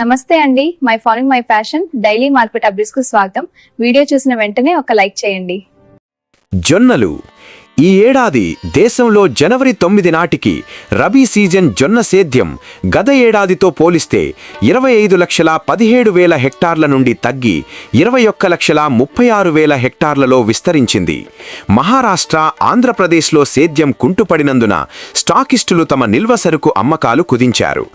నమస్తే అండి. My following my fashion. Daily market అప్డేట్స్కు స్వాగతం. వీడియో చూసిన వెంటనే ఒక లైక్ చేయండి. జొన్నలు. ఈ ఏడాది దేశంలో జనవరి తొమ్మిది నాటికి రబీ సీజన్ జొన్న సేద్యం గత ఏడాదితో పోలిస్తే ఇరవై ఐదు లక్షల పదిహేడు వేల హెక్టార్ల నుండి తగ్గి ఇరవై ఒక్క లక్షల ముప్పై ఆరు వేల హెక్టార్లలో విస్తరించింది. మహారాష్ట్ర ఆంధ్రప్రదేశ్లో సేద్యం కుంటుపడినందున స్టాకిస్టులు తమ నిల్వ సరుకు అమ్మకాలు కుదించారు.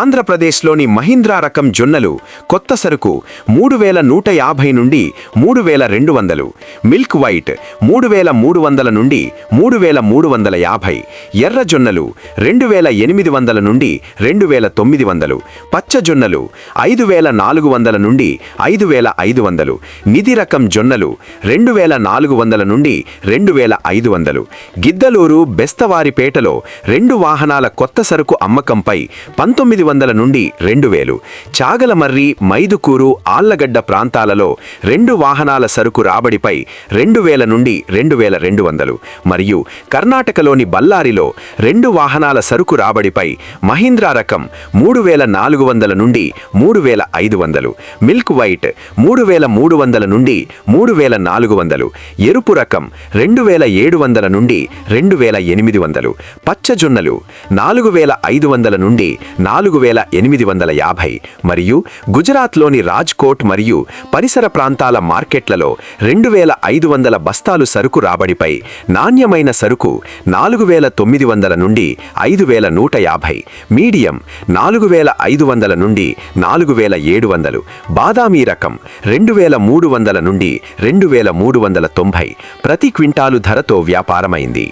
ఆంధ్రప్రదేశ్లోని మహీంద్రా రకం జొన్నలు కొత్త సరుకు మూడు వేల నూట యాభై నుండి మూడు వేల రెండు వందలు మిల్క్ వైట్ మూడు వేల మూడు వందల నుండి మూడు వేల మూడు వందల యాభై ఎర్రజొన్నలు రెండు వేల ఎనిమిది వందల నుండి రెండు వేల తొమ్మిది వందలు పచ్చజొన్నలు ఐదు వేల నాలుగు వందల నుండి ఐదు వేల ఐదు వందలు నిధి రకం జొన్నలు రెండు వేల నాలుగు వందల నుండి రెండు వేల ఐదు వందలు గిద్దలూరు బెస్తవారిపేటలో రెండు వాహనాల కొత్త సరుకు అమ్మకంపై పంతొమ్మిది వందల నుండి రెండు వేలు చాగలమర్రి మైదుకూరు ఆళ్ళగడ్డ ప్రాంతాలలో రెండు వాహనాల సరుకు రాబడిపై రెండు వేల నుండి రెండు వేల రెండు వందలు మరియు కర్ణాటకలోని బల్లారిలో రెండు వాహనాల సరుకు రాబడిపై మహీంద్రా రకం మూడు వేల నాలుగు వందల నుండి మూడు వేల ఐదు వందలు మిల్క్ వైట్ మూడు వేల మూడు వందల నుండి మూడు వేల నాలుగు వందలు ఎరుపు రకం రెండు వేల ఏడు వందల నుండి రెండు వేల ఎనిమిది వందలు పచ్చజొన్నలు నాలుగు వేల ఐదు వందల నుండి నాలుగు వేల ఎనిమిది వందల యాభై మరియు గుజరాత్లోని రాజ్కోట్ మరియు పరిసర ప్రాంతాల మార్కెట్లలో రెండు వేల ఐదు వందల బస్తాలు సరుకు రాబడిపై నాణ్యమైన సరుకు నాలుగు వేల తొమ్మిది వందల నుండి ఐదు వేల నూట యాభై మీడియం నాలుగు వేల ఐదు వందల నుండి నాలుగు వేల ఏడు వందలు బాదామి రకం రెండు వేల మూడు వందల నుండి రెండు వేల మూడు వందల తొంభై ప్రతి క్వింటాలు ధరతో వ్యాపారమైంది.